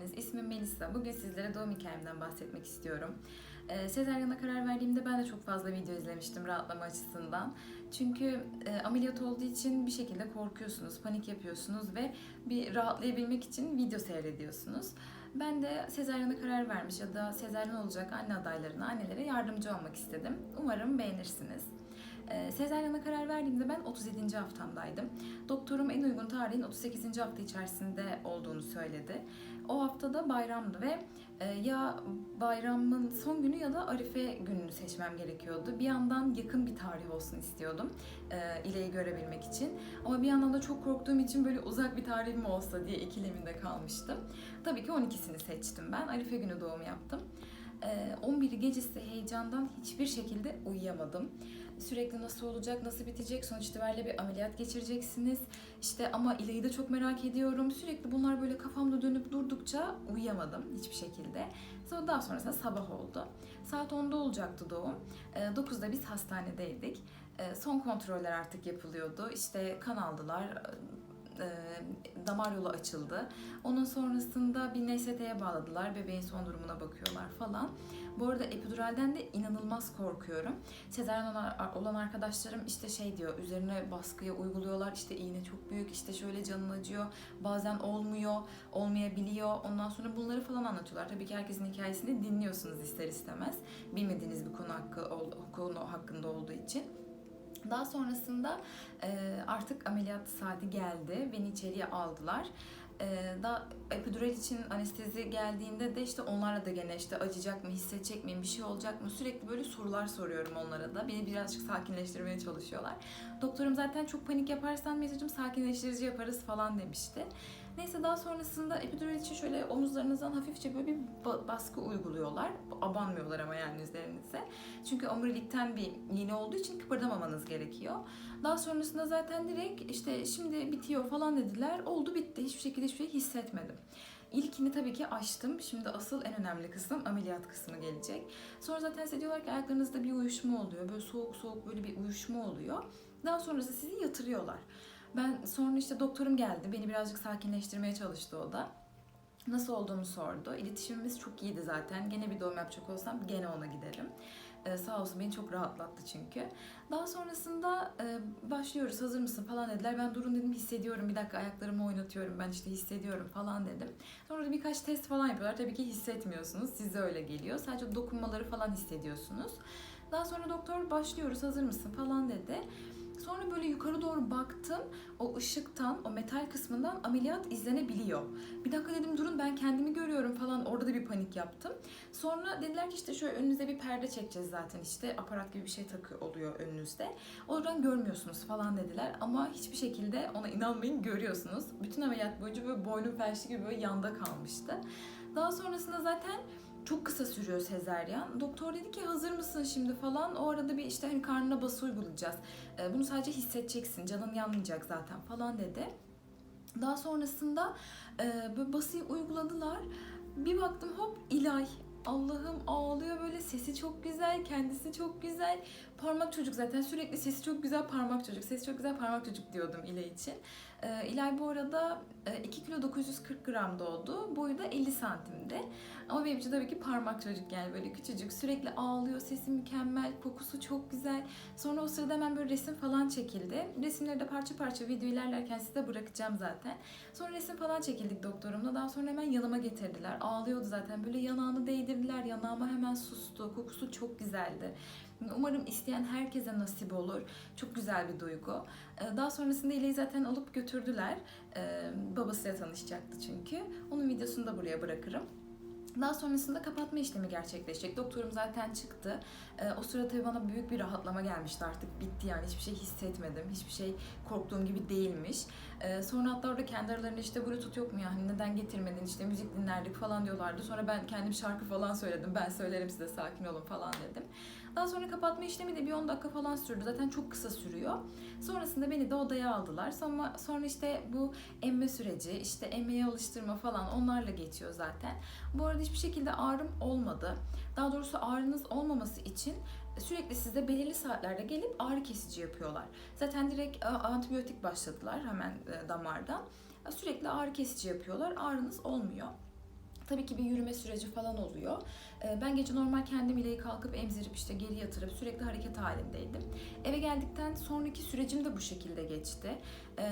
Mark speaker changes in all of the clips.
Speaker 1: geldiniz. İsmim Melisa. Bugün sizlere doğum hikayemden bahsetmek istiyorum. Ee, Sezaryana karar verdiğimde ben de çok fazla video izlemiştim rahatlama açısından. Çünkü e, ameliyat olduğu için bir şekilde korkuyorsunuz, panik yapıyorsunuz ve bir rahatlayabilmek için video seyrediyorsunuz. Ben de sezaryana karar vermiş ya da sezaryen olacak anne adaylarına, annelere yardımcı olmak istedim. Umarım beğenirsiniz. Ee, Sezaryana karar verdiğimde ben 37. haftamdaydım. Doktorum en uygun tarihin 38. hafta içerisinde olduğunu söyledi. O haftada bayramdı ve e, ya bayramın son günü ya da Arife gününü seçmem gerekiyordu. Bir yandan yakın bir tarih olsun istiyordum e, İle'yi görebilmek için. Ama bir yandan da çok korktuğum için böyle uzak bir tarih mi olsa diye ikileminde kalmıştım. Tabii ki 12'sini seçtim ben. Arife günü doğum yaptım. E, 11 gecesi heyecandan hiçbir şekilde uyuyamadım sürekli nasıl olacak, nasıl bitecek, sonuç itibariyle bir ameliyat geçireceksiniz. İşte ama İlay'ı da çok merak ediyorum. Sürekli bunlar böyle kafamda dönüp durdukça uyuyamadım hiçbir şekilde. Sonra daha sonrasında sabah oldu. Saat 10'da olacaktı doğum. 9'da biz hastanedeydik. Son kontroller artık yapılıyordu. İşte kan aldılar, damar yolu açıldı. Onun sonrasında bir NST'ye bağladılar. Bebeğin son durumuna bakıyorlar falan. Bu arada epiduralden de inanılmaz korkuyorum. Sezaryen olan arkadaşlarım işte şey diyor, üzerine baskıya uyguluyorlar. İşte iğne çok büyük, işte şöyle canın acıyor. Bazen olmuyor, olmayabiliyor. Ondan sonra bunları falan anlatıyorlar. Tabii ki herkesin hikayesini dinliyorsunuz ister istemez. Bilmediğiniz bir konu hakkı konu hakkında olduğu için. Daha sonrasında artık ameliyat saati geldi. Beni içeriye aldılar e, daha epidural için anestezi geldiğinde de işte onlarla da gene işte acıyacak mı, hissedecek miyim, bir şey olacak mı sürekli böyle sorular soruyorum onlara da. Beni birazcık sakinleştirmeye çalışıyorlar. Doktorum zaten çok panik yaparsan mesajım sakinleştirici yaparız falan demişti. Neyse daha sonrasında epidural için şöyle omuzlarınızdan hafifçe böyle bir baskı uyguluyorlar. Abanmıyorlar ama yani üzerinize. Çünkü omurilikten bir iğne olduğu için kıpırdamamanız gerekiyor. Daha sonrasında zaten direkt işte şimdi bitiyor falan dediler. Oldu bitti. Hiçbir şekilde hiçbir şey hissetmedim. İlkini tabii ki açtım. Şimdi asıl en önemli kısım ameliyat kısmı gelecek. Sonra zaten size diyorlar ki ayaklarınızda bir uyuşma oluyor. Böyle soğuk soğuk böyle bir uyuşma oluyor. Daha sonrası sizi yatırıyorlar. Ben sonra işte doktorum geldi. Beni birazcık sakinleştirmeye çalıştı o da. Nasıl olduğumu sordu. İletişimimiz çok iyiydi zaten. Gene bir doğum yapacak olsam gene ona giderim. Ee, sağ olsun beni çok rahatlattı çünkü. Daha sonrasında e, başlıyoruz hazır mısın falan dediler. Ben durun dedim hissediyorum bir dakika ayaklarımı oynatıyorum ben işte hissediyorum falan dedim. Sonra da birkaç test falan yapıyorlar. Tabii ki hissetmiyorsunuz size öyle geliyor. Sadece dokunmaları falan hissediyorsunuz. Daha sonra doktor başlıyoruz hazır mısın falan dedi. Sonra böyle yukarı doğru baktım. O ışıktan, o metal kısmından ameliyat izlenebiliyor. Bir dakika dedim durun ben kendimi görüyorum falan. Orada da bir panik yaptım. Sonra dediler ki işte şöyle önünüze bir perde çekeceğiz zaten işte. Aparat gibi bir şey takıyor oluyor önünüzde. Oradan görmüyorsunuz falan dediler. Ama hiçbir şekilde ona inanmayın görüyorsunuz. Bütün ameliyat boyunca böyle boynum felçli gibi böyle yanda kalmıştı. Daha sonrasında zaten çok kısa sürüyor sezeryan. Doktor dedi ki hazır mısın şimdi falan. O arada bir işte hani karnına bası uygulayacağız. E, bunu sadece hissedeceksin. Canın yanmayacak zaten falan dedi. Daha sonrasında böyle basıyı uyguladılar. Bir baktım hop ilay. Allah'ım ağlıyor böyle sesi çok güzel, kendisi çok güzel. Parmak çocuk zaten sürekli sesi çok güzel parmak çocuk, sesi çok güzel parmak çocuk diyordum İlay için. Ee, İlay bu arada 2 kilo 940 gram doğdu. Boyu da 50 santimde. Ama benim için tabii ki parmak çocuk yani böyle küçücük. Sürekli ağlıyor, sesi mükemmel, kokusu çok güzel. Sonra o sırada hemen böyle resim falan çekildi. Resimleri de parça parça video ilerlerken size bırakacağım zaten. Sonra resim falan çekildik doktorumla. Daha sonra hemen yanıma getirdiler. Ağlıyordu zaten. Böyle yanağını değdirdiler. Yanağıma hemen sustu. Kokusu çok güzeldi. Umarım isteyen herkese nasip olur. Çok güzel bir duygu. Ee, daha sonrasında İle'yi zaten alıp götürdüler. Ee, babasıyla tanışacaktı çünkü. Onun videosunu da buraya bırakırım. Daha sonrasında kapatma işlemi gerçekleşecek. Doktorum zaten çıktı. Ee, o sırada tabii bana büyük bir rahatlama gelmişti artık. Bitti yani hiçbir şey hissetmedim. Hiçbir şey korktuğum gibi değilmiş. Sonra hatta orada kendi aralarında işte bluetooth yok mu yani neden getirmedin işte müzik dinlerdik falan diyorlardı. Sonra ben kendim şarkı falan söyledim. Ben söylerim size sakin olun falan dedim. Daha sonra kapatma işlemi de bir 10 dakika falan sürdü. Zaten çok kısa sürüyor. Sonrasında beni de odaya aldılar. Sonra, sonra işte bu emme süreci, işte emmeye alıştırma falan onlarla geçiyor zaten. Bu arada hiçbir şekilde ağrım olmadı. Daha doğrusu ağrınız olmaması için sürekli size belirli saatlerde gelip ağrı kesici yapıyorlar. Zaten direkt antibiyotik başladılar hemen damardan. sürekli ağrı kesici yapıyorlar. Ağrınız olmuyor. Tabii ki bir yürüme süreci falan oluyor. Ee, Ben gece normal kendim ileği kalkıp emzirip işte geri yatırıp sürekli hareket halindeydim. Eve geldikten sonraki sürecim de bu şekilde geçti. Ee,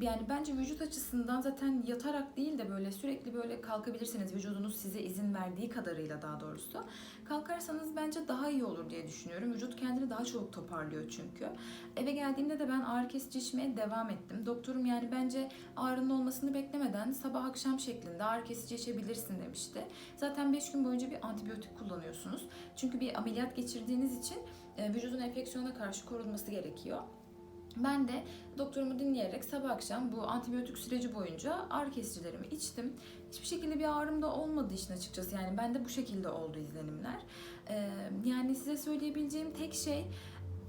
Speaker 1: Yani bence vücut açısından zaten yatarak değil de böyle sürekli böyle kalkabilirsiniz. Vücudunuz size izin verdiği kadarıyla daha doğrusu. Kalkarsanız bence daha iyi olur diye düşünüyorum. Vücut kendini daha çabuk toparlıyor çünkü. Eve geldiğimde de ben ağrı kesici içmeye devam ettim. Doktorum yani bence ağrının olmasını beklemeden sabah akşam şeklinde ağrı kesici içebilirsin demişti. Zaten 5 gün boyunca bir antibiyotik kullanıyorsunuz. Çünkü bir ameliyat geçirdiğiniz için e, vücudun enfeksiyona karşı korunması gerekiyor. Ben de doktorumu dinleyerek sabah akşam bu antibiyotik süreci boyunca ağrı kesicilerimi içtim. Hiçbir şekilde bir ağrım da olmadı işin açıkçası. Yani bende bu şekilde oldu izlenimler. Ee, yani size söyleyebileceğim tek şey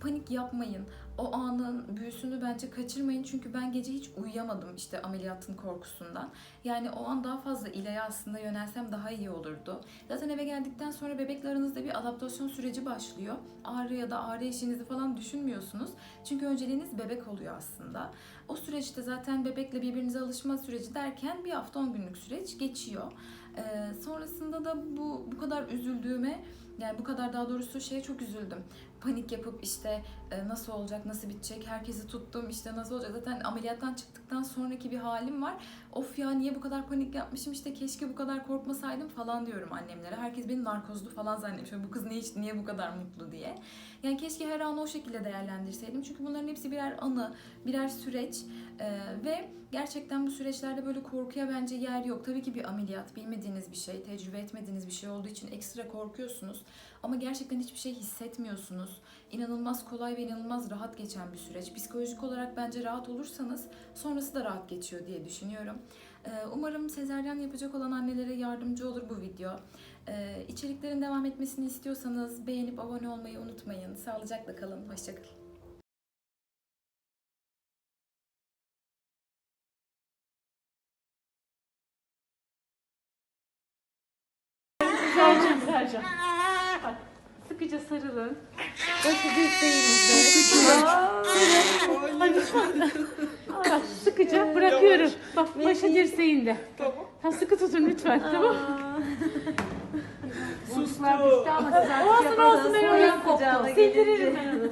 Speaker 1: panik yapmayın. O anın büyüsünü bence kaçırmayın. Çünkü ben gece hiç uyuyamadım işte ameliyatın korkusundan. Yani o an daha fazla ilağa aslında yönelsem daha iyi olurdu. Zaten eve geldikten sonra bebekle aranızda bir adaptasyon süreci başlıyor. Ağrı ya da ağrı eşiğinizi falan düşünmüyorsunuz. Çünkü önceliğiniz bebek oluyor aslında. O süreçte zaten bebekle birbirinize alışma süreci derken bir hafta 10 günlük süreç geçiyor. Ee, sonrasında da bu bu kadar üzüldüğüme yani bu kadar daha doğrusu şeye çok üzüldüm. Panik yapıp işte e, nasıl olacak, nasıl bitecek, herkesi tuttum işte nasıl olacak. Zaten ameliyattan çıktıktan sonraki bir halim var. Of ya niye bu kadar panik yapmışım işte keşke bu kadar korkmasaydım falan diyorum annemlere. Herkes beni narkozlu falan zannetmiş. Bu kız içti, niye bu kadar mutlu diye. Yani keşke her anı o şekilde değerlendirseydim. Çünkü bunların hepsi birer anı, birer süreç. Ee, ve gerçekten bu süreçlerde böyle korkuya bence yer yok. Tabii ki bir ameliyat, bilmediğiniz bir şey, tecrübe etmediğiniz bir şey olduğu için ekstra korkuyorsunuz. Ama gerçekten hiçbir şey hissetmiyorsunuz. İnanılmaz kolay ve inanılmaz rahat geçen bir süreç. Psikolojik olarak bence rahat olursanız sonrası da rahat geçiyor diye düşünüyorum. Ee, umarım sezaryen yapacak olan annelere yardımcı olur bu video. Ee, içeriklerin devam etmesini istiyorsanız beğenip abone olmayı unutmayın. Sağlıcakla kalın. Hoşçakalın.
Speaker 2: Sercan, Sercan. Sıkıca sarılın. Ay lütfen. Bak, sıkıca bırakıyorum. Bak, başı dirseğinde. Tamam. Ha, sıkı tutun lütfen, tamam siz artık Olsun olsun ben onu koptu. Sildiririm ben onu.